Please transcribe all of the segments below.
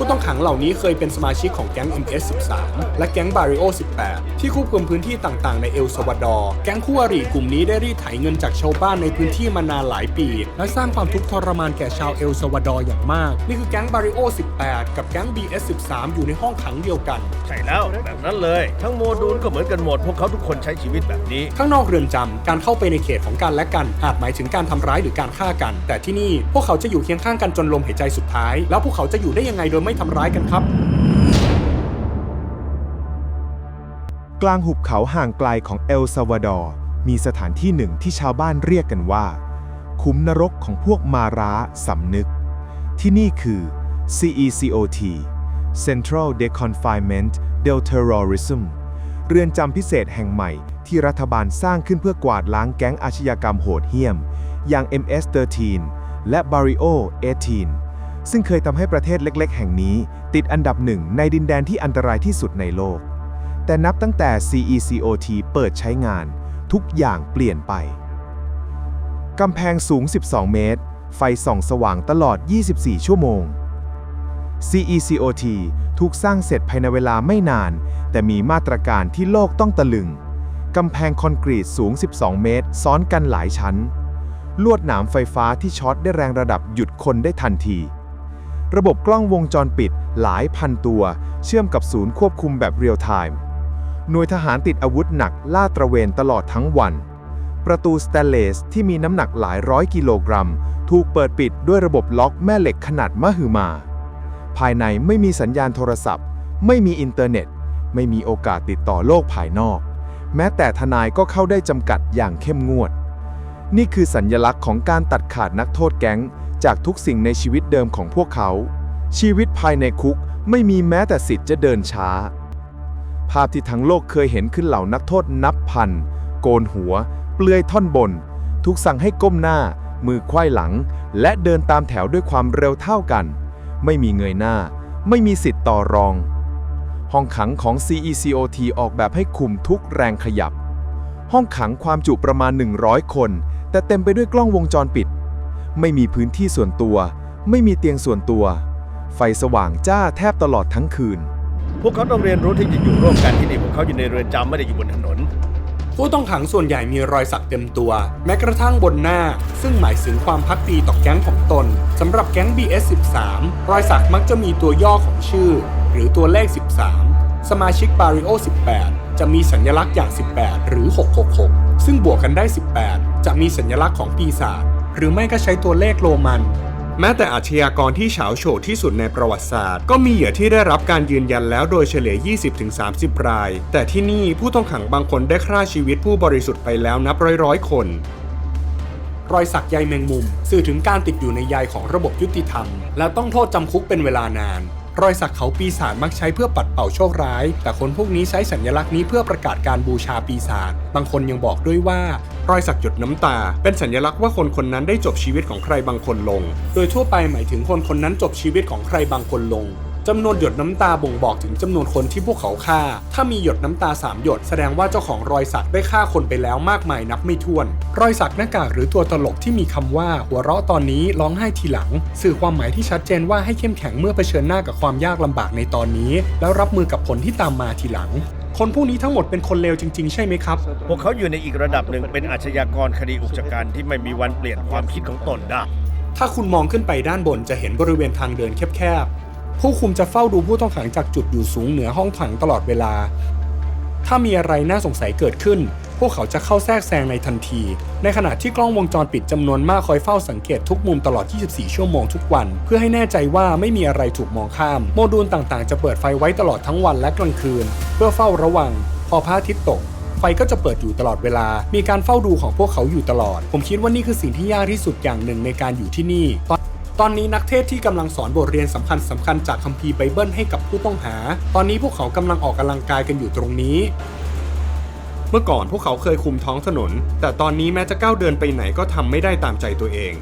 ผู้ต้องขังเหล่านี้เคยเป็นสมาชิกของแก๊ง MS-13 และแก๊ง Barrio 18 ที่ควบคุมพื้นที่ต่างๆ ในเอลซาวาดอร์ แก๊งคู่อริกลุ่มนี้ได้รีดไถเงินจากชาวบ้านในพื้นที่มานานหลายปี และสร้างความทุกข์ทรมานแก่ชาวเอลซาวาดอร์อย่างมาก นี่คือแก๊ง Barrio 18 กับแก๊ง BS-13 อยู่ในห้องขังเดียวกัน ใช่แล้วแบบนั้นเลย ทั้งโมดูลก็เหมือนกันหมด พวกเขาทุกคนใช้ชีวิตแบบนี้ ข้างนอกเรือนจำการเข้าไปในเขตของกันและกัน อาจหมายถึงการทำร้ายหรือการฆ่ากัน แต่ที่นี่พวกเขาจะอยู่เคียงข้างกันจนลมหายใจสุดท้าย แล้วพวกเขาจะอยู่ได้ยังไงโดยไม่ทำร้ายกันครับ กลางหุบเขาห่างไกลของเอลซาวาดอร์มีสถานที่หนึ่งที่ชาวบ้านเรียกกันว่า คุ้มนรกของพวกมาร้าสำนึก ที่นี่คือ CECOT Central Deconfinement del Terrorism เรือนจำพิเศษแห่งใหม่ที่รัฐบาลสร้างขึ้นเพื่อกวาดล้างแก๊งอาชญากรรมโหดเหี้ยม อย่าง MS-13 และ Barrio 18 ซึ่งเคยทำให้ประเทศเล็ก ๆ แห่งนี้ ติดอันดับหนึ่งในดินแดนที่อันตรายที่สุดในโลก แต่นับตั้งแต่ CECOT เปิดใช้งาน ทุกอย่างเปลี่ยนไป กำแพงสูง 12 เมตร ไฟส่องสว่างตลอด 24 ชั่วโมง CECOT ถูกสร้างเสร็จภายในเวลาไม่นาน แต่มีมาตรการที่โลกต้องตะลึง กำแพงคอนกรีตสูง 12 เมตร ซ้อนกันหลายชั้น ลวดหนามไฟฟ้าที่ช็อตได้แรงระดับหยุดคนได้ทันที ระบบกล้องวงจรปิดหลายพันตัว เชื่อมกับศูนย์ควบคุมแบบเรียลไทม์หน่วยทหารติดอาวุธหนักล่าตระเวนตลอดทั้งวัน ประตูสแตนเลสที่มีน้ำหนักหลายร้อยกิโลกรัม ถูกเปิดปิดด้วยระบบล็อกแม่เหล็กขนาดมหึมา ภายในไม่มีสัญญาณโทรศัพท์ ไม่มีอินเทอร์เน็ต ไม่มีโอกาสติดต่อโลกภายนอก แม้แต่ทนายก็เข้าได้จำกัดอย่างเข้มงวด นี่คือสัญญลักษณ์ของการตัดขาดนักโทษแก๊ง จากทุกสิ่งในชีวิตเดิมของพวกเขา ชีวิตภายในคุกไม่มีแม้แต่สิทธิ์จะเดินช้า ภาพที่ทั้งโลกเคยเห็นขึ้นเหล่านักโทษนับพัน โกนหัว เปลือยท่อนบน ถูกสั่งให้ก้มหน้า มือไขว้หลัง และเดินตามแถวด้วยความเร็วเท่ากัน ไม่มีเงยหน้า ไม่มีสิทธิ์ต่อรอง ห้องขังของ CECOT ออกแบบให้คุมทุกแรงขยับ ห้องขังความจุประมาณ 100 คน แต่เต็มไปด้วยกล้องวงจรปิด ไม่มีพื้นที่ส่วนตัว ไม่มีเตียงส่วนตัว ไฟสว่างจ้าแทบตลอดทั้งคืน พวกเขาต้องเรียนรู้ที่จะอยู่ร่วมกันที่นี่พวกเขาอยู่ในเรือนจำไม่ได้อยู่บนถนน ผู้ต้องขังส่วนใหญ่มีรอยสักเต็มตัว แม้กระทั่งบนหน้า ซึ่งหมายถึงความพักดีต่อแก๊งของตนสำหรับแก๊ง BS13 รอยสักมักจะมีตัวย่อของชื่อ หรือตัวเลข 13 สมาชิก Barrio 18 จะมีสัญลักษณ์อย่าง 18 หรือ 666 ซึ่งบวกกันได้ 18 จะมีสัญลักษณ์ของปีศาจหรือไม่ก็ใช้ตัวเลขโรมัน แม้แต่อาชญากรที่เฉาโฉดที่สุดในประวัติศาสตร์ ก็มีเหยื่อที่ได้รับการยืนยันแล้วโดยเฉลี่ย 20-30 ราย แต่ที่นี่ผู้ต้องขังบางคนได้ฆ่าชีวิตผู้บริสุทธิ์ไปแล้วนับร้อยๆ คน รอยสักใยแมงมุม สื่อถึงการติดอยู่ในใยของระบบยุติธรรม และต้องโทษจำคุกเป็นเวลานาน รอยสักเขาปีศาจมักใช้เพื่อปัดเป่าโชคร้าย แต่คนพวกนี้ใช้สัญลักษณ์นี้เพื่อประกาศการบูชาปีศาจ บางคนยังบอกด้วยว่า รอยสักหยดน้ำตา เป็นสัญลักษณ์ว่าคนคนนั้นได้จบชีวิตของใครบางคนลง โดยทั่วไปหมายถึงคนคนนั้นจบชีวิตของใครบางคนลง จำนวนหยดน้ำตาบ่งบอกถึงจำนวนคนที่พวกเขาฆ่า ถ้ามีหยดน้ำตา 3 หยดแสดงว่าเจ้าของรอยสักได้ฆ่าคนไปแล้วมากมายนับไม่ถ้วน รอยสักหน้ากากหรือตัวตลกที่มีคำว่าหัวเราะตอนนี้ร้องไห้ทีหลัง สื่อความหมายที่ชัดเจนว่าให้เข้มแข็งเมื่อเผชิญหน้ากับความยากลำบากในตอนนี้ แล้วรับมือกับผลที่ตามมาทีหลังคนพวกนี้ทั้งหมดเป็นคนเลวจริง ๆ ใช่ไหมครับ พวกเขาอยู่ในอีกระดับหนึ่งเป็นอาชญากรคดีอุกชะกันที่ไม่มีวันเปลี่ยนความคิดของตนได้ ถ้าคุณมองขึ้นไปด้านบนจะเห็นบริเวณทางเดินแคบๆ ผู้คุมจะเฝ้าดูผู้ต้องขังจากจุดอยู่สูงเหนือห้องขังตลอดเวลา ถ้ามีอะไรน่าสงสัยเกิดขึ้น พวกเขาจะเข้าแทรกแซงในทันที ในขณะที่กล้องวงจรปิดจำนวนมากคอยเฝ้าสังเกตทุกมุมตลอด 24 ชั่วโมงทุกวัน เพื่อให้แน่ใจว่าไม่มีอะไรถูกมองข้าม โมดูลต่างๆ จะเปิดไฟไว้ตลอดทั้งวันและกลางคืน เพื่อเฝ้าระวัง พอพระอาทิตย์ตกไฟก็จะเปิดอยู่ตลอดเวลา มีการเฝ้าดูของพวกเขาอยู่ตลอด ผมคิดว่านี่คือสิ่งที่ยากที่สุดอย่างหนึ่งในการอยู่ที่นี่ ตอนตอนนี้นักเทศน์ที่กำลังสอนบทเรียนสำคัญสำคัญจากคัมภีร์ไบเบิลให้กับผู้ต้องหา ตอนนี้พวกเขากำลังออกกำลังกายกันอยู่ตรงนี้ เมื่อก่อนพวกเขาเคยคุมท้องถนน แต่ตอนนี้แม้จะก้าวเดินไปไหนก็ทำไม่ได้ตามใจตัวเอง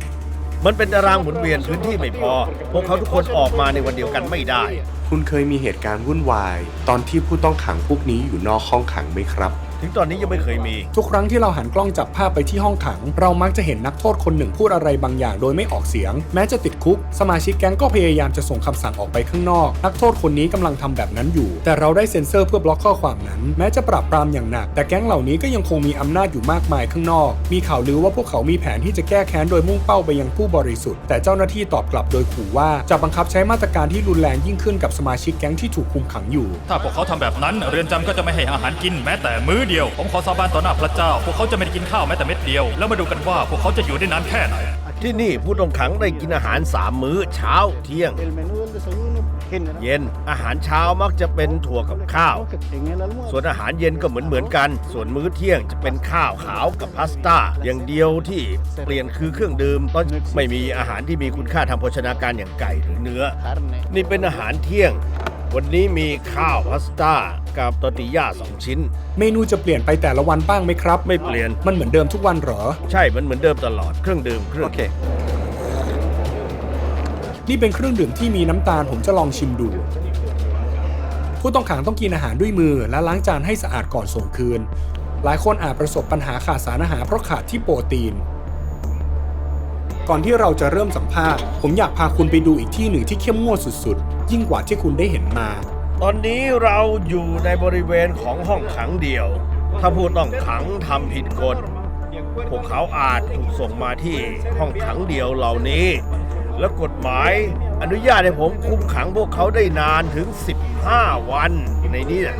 มันเป็นตารางหมุนเวียนพื้นที่ไม่พอ พวกเขาทุกคนออกมาในวันเดียวกันไม่ได้ คุณเคยมีเหตุการณ์วุ่นวาย ตอนที่ผู้ต้องขังพวกนี้อยู่นอกห้องขังไหมครับ ถึงตอนนี้ยังไม่เคยมี ทุกครั้งที่เราหันกล้องจับภาพไปที่ห้องขัง เรามักจะเห็นนักโทษคนหนึ่งพูดอะไรบางอย่างโดยไม่ออกเสียง แม้จะติดคุก สมาชิกแก๊งก็พยายามจะส่งคำสั่งออกไปข้างนอก นักโทษคนนี้กำลังทำแบบนั้นอยู่ แต่เราได้เซ็นเซอร์เพื่อบล็อกข้อความนั้น แม้จะปราบปรามอย่างหนัก แต่แก๊งเหล่านี้ก็ยังคงมีอำนาจอยู่มากมายข้างนอก มีข่าวลือว่าพวกเขามีแผนที่จะแก้แค้นโดยมุ่งเป้าไปยังผู้บริสุทธิ์ แต่เจ้าหน้าที่ตอบกลับโดยขู่ว่าจะบังคับใช้มาตรการที่รุนแรงยิ่งขึ้นกับสมาชิกแก๊งที่ถูกคุมขังอยู่ ถ้าพวกเขาทำแบบนั้น เรือนจำก็จะไม่ให้อาหารกินแม้แต่มื้อเดียว ผมขอสาบานต่อหน้าพระเจ้า พวกเขาจะไม่ได้กินข้าวแม้แต่เม็ดเดียว แล้วมาดูกันว่าพวกเขาจะอยู่ได้นานแค่ไหน ที่นี่ผู้ต้องขังได้กินอาหาร3มื้อเช้าเที่ยง เย็นอาหารเช้ามักจะเป็นถั่วกับข้าว ส่วนอาหารเย็นก็เหมือนเหมือนๆกัน ส่วนมื้อเที่ยงจะเป็นข้าวขาวกับพาสต้า อย่างเดียวที่เปลี่ยนคือเครื่องดื่มตอนไม่มีอาหารที่มีคุณค่าทางโภชนาการอย่างไก่หรือเนื้อ นี่เป็นอาหารเที่ยง วันนี้มีข้าวพาสต้า กับตอร์ติย่าสองชิ้น เมนูจะเปลี่ยนไปแต่ละวันบ้างไหมครับ ไม่เปลี่ยน มันเหมือนเดิมทุกวันเหรอ ใช่มันเหมือนเดิมตลอดเครื่องดื่มเครื่องนี่เป็นเครื่องดื่มที่มีน้ำตาลผมจะลองชิมดู ผู้ต้องขังต้องกินอาหารด้วยมือและล้างจานให้สะอาดก่อนส่งคืน หลายคนอาจประสบปัญหาขาดสารอาหารเพราะขาดที่โปรตีนก่อนที่เราจะเริ่มสัมภาษณ์ ผมอยากพาคุณไปดูอีกที่หนึ่งที่เข้มงวดสุดๆ ยิ่งกว่าที่คุณได้เห็นมา ตอนนี้เราอยู่ในบริเวณของห้องขังเดียว ถ้าผู้ต้องขังทำผิดกฎ พวกเขาอาจถูกส่งมาที่ห้องขังเดียวเหล่านี้ และกฎหมายอนุญาตให้ผมคุมขังพวกเขาได้นานถึง 15 วันในนี้นะ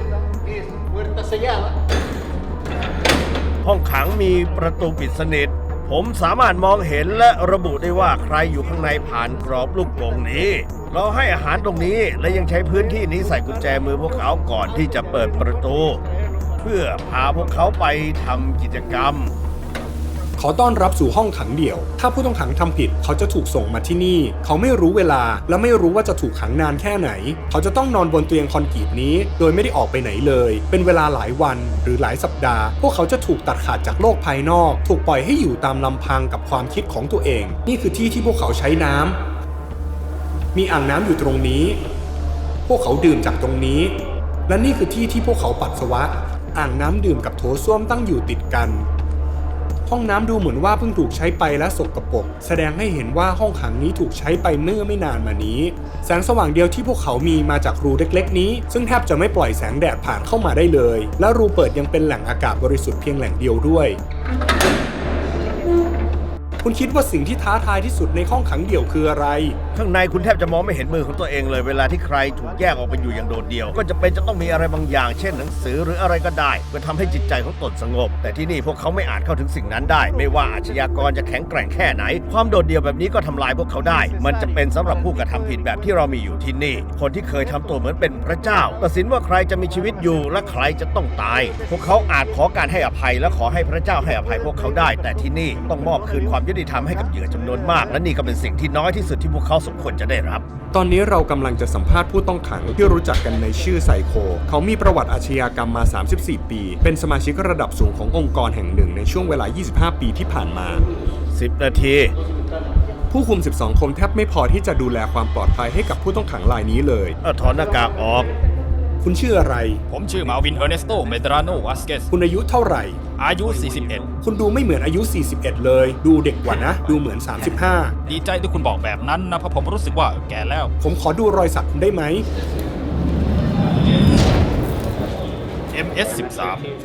ห้องขังมีประตูปิดสนิท ผมสามารถมองเห็นและระบุได้ว่าใครอยู่ข้างในผ่านกรอบลูกกรงนี้ เราให้อาหารตรงนี้และยังใช้พื้นที่นี้ใส่กุญแจมือพวกเขาก่อนที่จะเปิดประตู เพื่อพาพวกเขาไปทำกิจกรรม ขอต้อนรับสู่ห้องขังเดี่ยว ถ้าผู้ต้องขังทำผิดเขาจะถูกส่งมาที่นี่ เขาไม่รู้เวลาและไม่รู้ว่าจะถูกขังนานแค่ไหน เขาจะต้องนอนบนเตียงคอนกรีตนี้ โดยไม่ได้ออกไปไหนเลย เป็นเวลาหลายวันหรือหลายสัปดาห์ พวกเขาจะถูกตัดขาดจากโลกภายนอก ถูกปล่อยให้อยู่ตามลำพังกับความคิดของตัวเอง นี่คือที่ที่พวกเขาใช้น้ำ มีอ่างน้ำอยู่ตรงนี้ พวกเขาดื่มจากตรงนี้ และนี่คือที่ที่พวกเขาปัสสาวะ อ่างน้ำดื่มกับโถส้วมตั้งอยู่ติดกัน ห้องน้ำดูเหมือนว่าเพิ่งถูกใช้ไปและสกปรกแสดงให้เห็นว่าห้องขังนี้ถูกใช้ไปเมื่อไม่นานมานี้ แสงสว่างเดียวที่พวกเขามีมาจากรูเล็ก ๆ นี้ ซึ่งแทบจะไม่ปล่อยแสงแดดผ่านเข้ามาได้เลย และรูเปิดยังเป็นแหล่งอากาศบริสุทธิ์เพียงแหล่งเดียวด้วย คุณคิดว่าสิ่งที่ท้าทายที่สุดในห้องขังเดี่ยวคืออะไร ข้างในคุณแทบจะมองไม่เห็นมือของตัวเองเลย เวลาที่ใครถูกแยกออกไปอยู่อย่างโดดเดี่ยว ก็จะเป็นจะต้องมีอะไรบางอย่าง เช่นหนังสือหรืออะไรก็ได้เพื่อทำให้จิตใจของตนสงบ แต่ที่นี่พวกเขาไม่อาจเข้าถึงสิ่งนั้นได้ ไม่ว่าอาชญากรจะแข็งแกร่งแค่ไหน ความโดดเดี่ยวแบบนี้ก็ทำลายพวกเขาได้ มันจะเป็นสำหรับผู้กระทำผิดแบบที่เรามีอยู่ที่นี่ คนที่เคยทำตัวเหมือนเป็นพระเจ้าตัดสินว่าใครจะมีชีวิตอยู่และใครจะต้องตาย พวกเขาอาจขอการให้อภัยและขอให้พระเจ้าให้อภัยพวกเขาได้ แต่ที่นี่ต้องมอบคืนความยุติธรรมให้กับเหยื่อจำนวนมาก และนี่ก็เป็นสิ่งที่น้อยที่สุดที่พวกเขาสมควรจะได้รับ ตอนนี้เรากำลังจะสัมภาษณ์ผู้ต้องขังที่รู้จักกันในชื่อไซโค เขามีประวัติอาชญากรรมมา 34 ปี เป็นสมาชิกระดับสูงขององค์กรแห่งหนึ่งในช่วงเวลา 25 ปีที่ผ่านมา 10 นาที ผู้คุม 12 คนแทบไม่พอที่จะดูแลความปลอดภัยให้กับผู้ต้องขังรายนี้เลย เอาถอนหน้ากากออก คุณชื่ออะไร ผมชื่อมาวินเออร์เนสโตเมดราโนวาสเกสคุณอายุเท่าไหร่ อายุ 41 คุณดูไม่เหมือนอายุ 41 เลย ดูเด็กกว่านะ ดูเหมือน 35 ดีใจที่คุณบอกแบบนั้นนะเพราะผมรู้สึกว่าแก่แล้ว ผมขอดูรอยสักคุณได้ไหม MS 13